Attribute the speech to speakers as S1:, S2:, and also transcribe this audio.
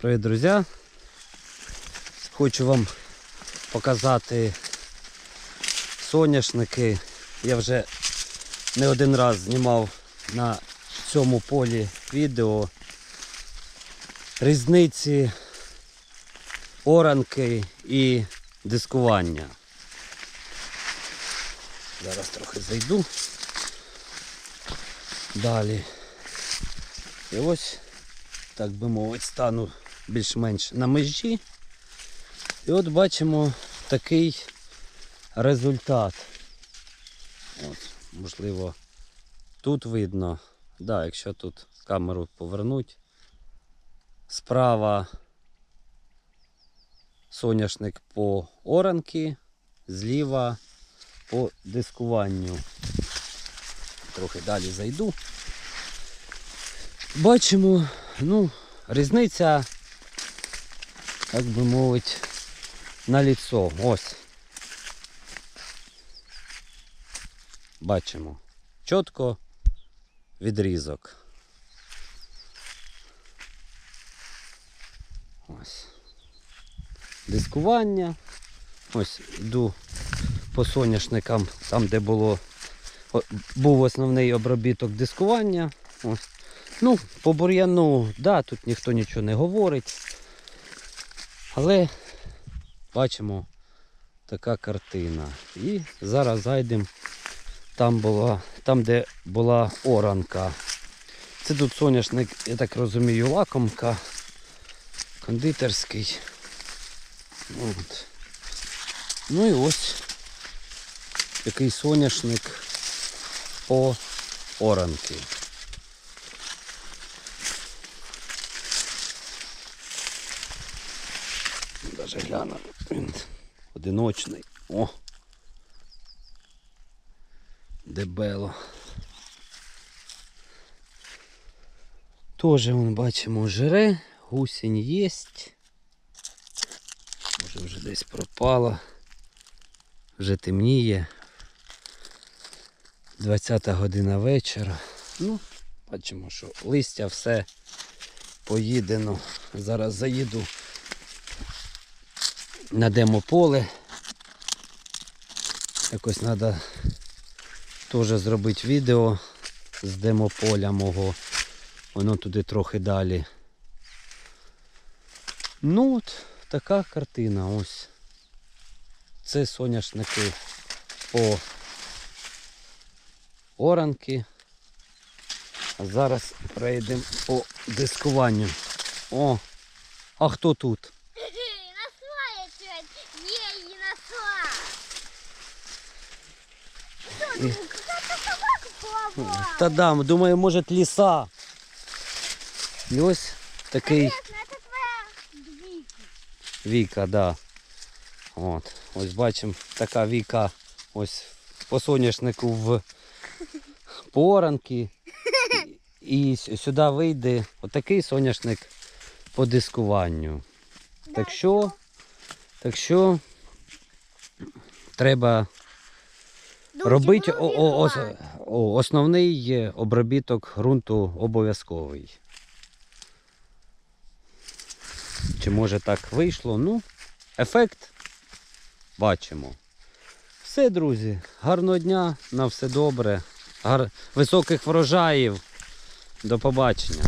S1: Привіт, друзі! Хочу вам показати соняшники. Я вже не один раз знімав на цьому полі відео різниці оранки і дискування. Зараз трохи зайду. Далі. І ось, так би мовити, стану більш-менш на межі. І от бачимо такий результат. От, можливо, тут видно. Да, якщо тут камеру повернуть. Справа соняшник по оранки, зліва по дискуванню. Трохи далі зайду. Бачимо, ну, різниця, як би мовити, на ліцо. Ось. Бачимо. Чітко відрізок. Ось. Дискування. Ось йду по соняшникам, там де було, був основний обробіток дискування. Ось. Ну, по бур'яну, да, тут ніхто нічого не говорить. Але бачимо така картина. І зараз зайдемо там, була, там де була оранка. Це тут соняшник, я так розумію, лакомка, кондитерський. От. Ну і ось такий соняшник по оранки. Даже гляну, він одиночний. О! Дебело. Тоже вон бачимо жире, гусінь є. Може вже десь пропала. Вже темніє. 20 година вечора. Ну, бачимо, що листя все поїдено. Зараз заїду на демополе. Якось треба теж зробити відео з демополя мого. Воно туди трохи далі. Ну от така картина ось. Це соняшники по оранки. А зараз перейдемо по дискуванню. О! А хто тут? Та дам, думаю, може ліса. І ось такий
S2: это.
S1: Віка, да. От. Ось бачимо, така Віка ось по соняшнику в поранки. І сюди вийде отакий соняшник по дискуванню. Так що, так що треба О, о, о, основний обробіток ґрунту обов'язковий. Чи може так вийшло? Ну, ефект бачимо. Все, друзі, гарного дня, на все добре, гар... високих врожаїв. До побачення.